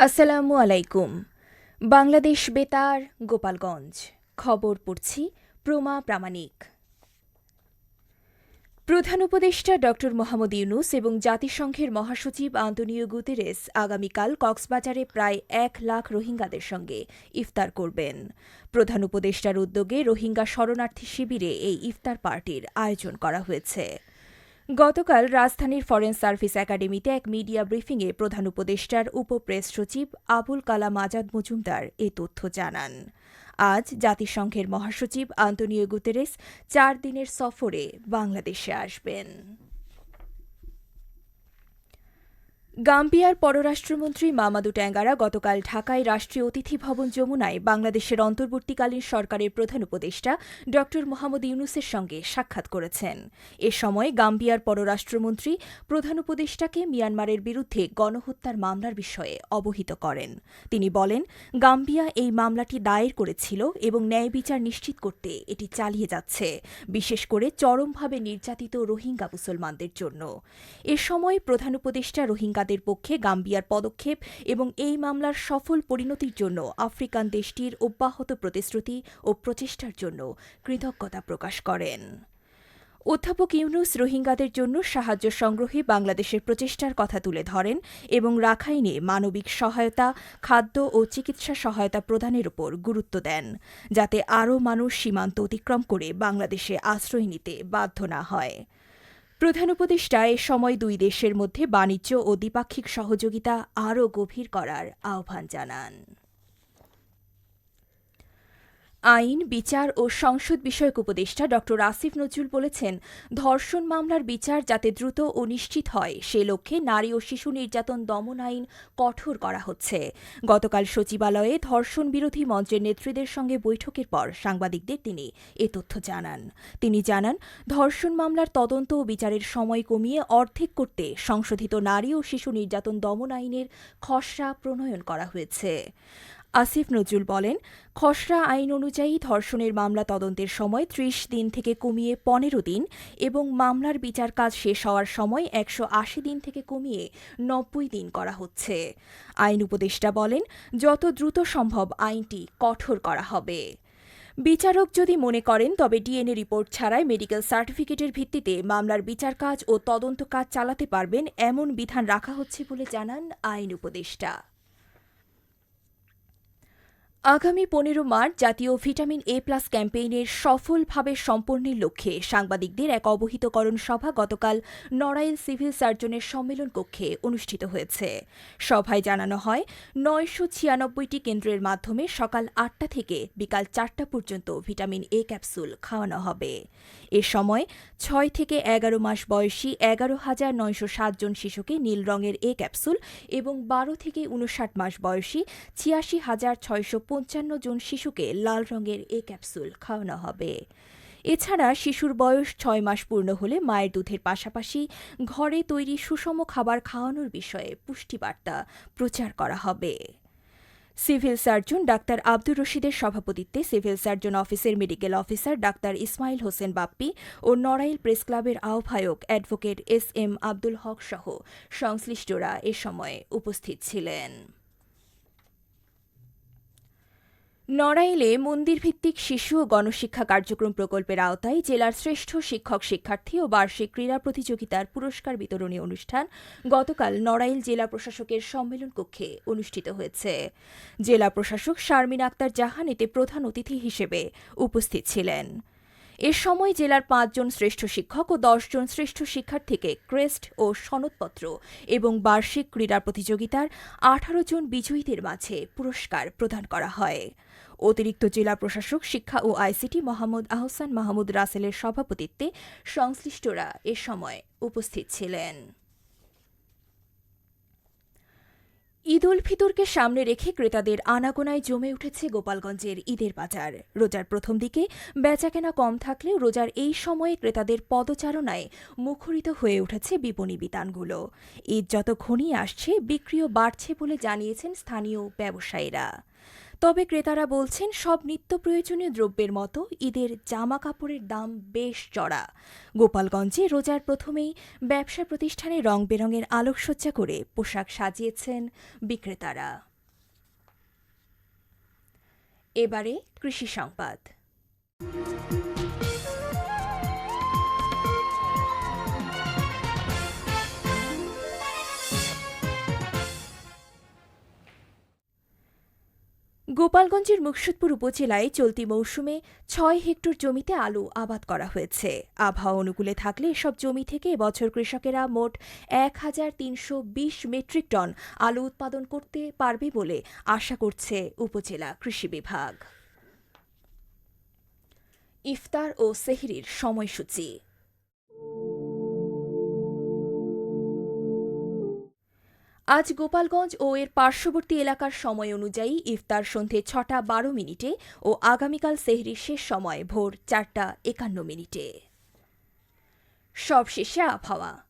আসসালামু আলাইকুম। বাংলাদেশ বেতার, গোপালগঞ্জ। খবর পড়ছি প্রমা প্রামাণিক। প্রধান উপদেষ্টা ড. মোহাম্মদ ইউনুস এবং জাতিসংঘের মহাসচিব আন্তনিও গুতেরেস আগামীকাল কক্সবাজারে প্রায় এক লাখ রোহিঙ্গাদের সঙ্গে ইফতার করবেন। প্রধান উপদেষ্টার উদ্যোগে রোহিঙ্গা শরণার্থী শিবিরে এই ইফতার পার্টির আয়োজন করা হয়েছে। গতকাল রাজধানীর ফরেন সার্ভিস একাডেমিতে এক মিডিয়া ব্রিফিংয়ে প্রধান উপদেষ্টার উপপ্রেস সচিব আবুল কালাম আজাদ মজুমদার এ তথ্য জানান। আজ জাতিসংঘের মহাসচিব আন্তনিও গুতেরেস চার দিনের সফরে বাংলাদেশে আসবেন। গাম্বিয়ার পররাষ্ট্রমন্ত্রী মামাদু ট্যাঙ্গারা গতকাল ঢাকায় রাষ্ট্রীয় অতিথি ভবন যমুনায় বাংলাদেশের অন্তর্বর্তীকালীন সরকারের প্রধান উপদেষ্টা ড মোহাম্মদ ইউনুসের সঙ্গে সাক্ষাৎ করেছেন। এ সময় গাম্বিয়ার পররাষ্ট্রমন্ত্রী প্রধান উপদেষ্টাকে মিয়ানমারের বিরুদ্ধে গণহত্যার মামলার বিষয়ে অবহিত করেন। তিনি বলেন, গাম্বিয়া এই মামলাটি দায়ের করেছিল এবং ন্যায় বিচার নিশ্চিত করতে এটি চালিয়ে যাচ্ছে, বিশেষ করে চরমভাবে নির্যাতিত রোহিঙ্গা মুসলমানদের জন্য। এ সময় প্রধান উপদেষ্টা রোহিঙ্গাদের পক্ষে গাম্বিয়ার পদক্ষেপ এবং এই মামলার সফল পরিণতির জন্য আফ্রিকান দেশটির অব্যাহত প্রতিশ্রুতি ও প্রচেষ্টার জন্য কৃতজ্ঞতা প্রকাশ করেন। অধ্যাপক ইউনুস রোহিঙ্গাদের জন্য সাহায্য সংগ্রহে বাংলাদেশের প্রচেষ্টার কথা তুলে ধরেন এবং রাখাইনে মানবিক সহায়তা, খাদ্য ও চিকিৎসা সহায়তা প্রদানের উপর গুরুত্ব দেন, যাতে আরও মানুষ সীমান্ত অতিক্রম করে বাংলাদেশে আশ্রয় নিতে বাধ্য না হয়। প্রধান উপদেষ্টা এ সময় দুই দেশের মধ্যে বাণিজ্য ও দ্বিপাক্ষিক সহযোগিতা আরও গভীর করার আহ্বান জানান। আইন, বিচার ও সংসদ বিষয়ক উপদেষ্টা ড. আসিফ নজরুল বলেছেন, ধর্ষণ মামলার বিচার যাতে দ্রুত ও নিশ্চিত হয়, সে লক্ষ্যে নারী ও শিশু নির্যাতন দমন আইন কঠোর করা হচ্ছে। গতকাল সচিবালয়ে ধর্ষণ বিরোধী মঞ্চের নেত্রীদের সঙ্গে বৈঠকের পর সাংবাদিকদের তিনি এ তথ্য জানান। তিনি জানান, ধর্ষণ মামলার তদন্ত ও বিচারের সময় কমিয়ে অর্ধেক করতে সংশোধিত নারী ও শিশু নির্যাতন দমন আইনের খসড়া প্রণয়ন করা হয়েছে। আসিফ নজরুল বলেন, খসড়া আইন অনুযায়ী ধর্ষণের মামলা তদন্তের সময় ত্রিশ দিন থেকে কমিয়ে পনেরো দিন এবং মামলার বিচার কাজ শেষ হওয়ার সময় একশো আশি দিন থেকে কমিয়ে নব্বই দিন করা হচ্ছে। আইন উপদেষ্টা বলেন, যত দ্রুত সম্ভব আইনটি কঠোর করা হবে। বিচারক যদি মনে করেন, তবে ডিএনএ রিপোর্ট ছাড়াই মেডিকেল সার্টিফিকেটের ভিত্তিতে মামলার বিচার কাজ ও তদন্ত কাজ চালাতে পারবেন, এমন বিধান রাখা হচ্ছে বলে জানান আইন উপদেষ্টা। আগামী পনেরো মার্চ জাতীয় ভিটামিন এ প্লাস ক্যাম্পেইনের সফলভাবে সম্পন্নের লক্ষ্যে সাংবাদিকদের এক অবহিতকরণ সভা গতকাল নড়াইল সিভিল সার্জনের সম্মেলন কক্ষে অনুষ্ঠিত হয়েছে। সভায় জানানো হয়, নয়শো ছিয়ানব্বইটি কেন্দ্রের মাধ্যমে সকাল আটটা থেকে বিকাল চারটা পর্যন্ত ভিটামিন এ ক্যাপসুল খাওয়ানো হবে। এ সময় ছয় থেকে এগারো মাস বয়সী এগারো হাজার নয়শো সাতজন শিশুকে নীল রঙের এ ক্যাপসুল এবং বারো থেকে উনষাট মাস বয়সী ছিয়াশি হাজার ছয়শো পঞ্চান্ন জন শিশুকে লাল রঙের এ ক্যাপসুল খাওয়ানো হবে। এছাড়া শিশুর বয়স ছয় মাস পূর্ণ হলে মায়ের দুধের পাশাপাশি ঘরে তৈরি সুষম খাবার খাওয়ানোর বিষয়ে পুষ্টিবার্তা প্রচার করা হবে। সিভিল সার্জন ডাক্তার আব্দুর রশিদের সভাপতিত্বে সিভিল সার্জন অফিসের medical officer doctor Ismail Hossain Bappi ও নড়াইল প্রেস ক্লাবের আহ্বায়ক advocate S M Abdul Haque সহ সংশ্লিষ্টরা এ সময় উপস্থিত ছিলেন। নড়াইলে মন্দিরভিত্তিক শিশু ও গণশিক্ষা কার্যক্রম প্রকল্পের আওতায় জেলার শ্রেষ্ঠ শিক্ষক, শিক্ষার্থী ও বার্ষিক ক্রীড়া প্রতিযোগিতার পুরস্কার বিতরণী অনুষ্ঠান গতকাল নড়াইল জেলা প্রশাসকের সম্মেলন কক্ষে অনুষ্ঠিত হয়েছে। জেলা প্রশাসক শারমিন আক্তার জাহান এতে প্রধান অতিথি হিসেবে উপস্থিত ছিলেন। এ সময় জেলার পাঁচজন শ্রেষ্ঠ শিক্ষক ও দশজন শ্রেষ্ঠ শিক্ষার্থীকে ক্রেস্ট ও সনদপত্র এবং বার্ষিক ক্রীড়া প্রতিযোগিতার আঠারো জন বিজয়ীদের মাঝে পুরস্কার প্রদান করা হয়। অতিরিক্ত জেলা প্রশাসক, শিক্ষা ও আইসিটি মোহাম্মদ আহসান মাহমুদ রাসেলের সভাপতিত্বে সংশ্লিষ্টরা এ সময় উপস্থিত ছিলেন। ঈদ উল ফিতরকে সামনে রেখে ক্রেতাদের আনাগোনায় জমে উঠেছে গোপালগঞ্জের ঈদের বাজার। রোজার প্রথম দিকে বেচাকেনা কম থাকলেও রোজার এই সময়ে ক্রেতাদের পদচারণায় মুখরিত হয়ে উঠেছে বিপণী বিতানগুলো। ঈদ যত ঘনিয়ে আসছে, বিক্রিও বাড়ছে বলে জানিয়েছেন স্থানীয় ব্যবসায়ীরা। তবে ক্রেতারা বলছেন, সব নিত্য প্রয়োজনীয় দ্রব্যের মতো ঈদের জামা কাপড়ের দাম বেশ চড়া। গোপালগঞ্জে রোজার প্রথমেই ব্যবসা প্রতিষ্ঠানে রং বেরঙের আলোকসজ্জা করে পোশাক সাজিয়েছেন বিক্রেতারা। এবারে কৃষি সংবাদ। গোপালগঞ্জের মুকসুদপুর উপজেলায় চলতি মৌসুমে ছয় হেক্টর জমিতে আলু আবাদ করা হয়েছে। আবহাওয়া অনুকূলে থাকলে এসব জমি থেকে এবছর কৃষকেরা মোট এক হাজার তিনশো বিশ মেট্রিক টন আলু উৎপাদন করতে পারবে বলে আশা করছে উপজেলা কৃষি বিভাগ। ইফতার ও সেহরির সময়সূচি। আজ গোপালগঞ্জ ও এর পার্শ্ববর্তী এলাকার সময় অনুযায়ী ইফতার সন্ধে ছটা বারো মিনিটে ও আগামীকাল সেহরির শেষ সময় ভোর চারটা একান্ন মিনিটে। সবশেষে আবহাওয়া।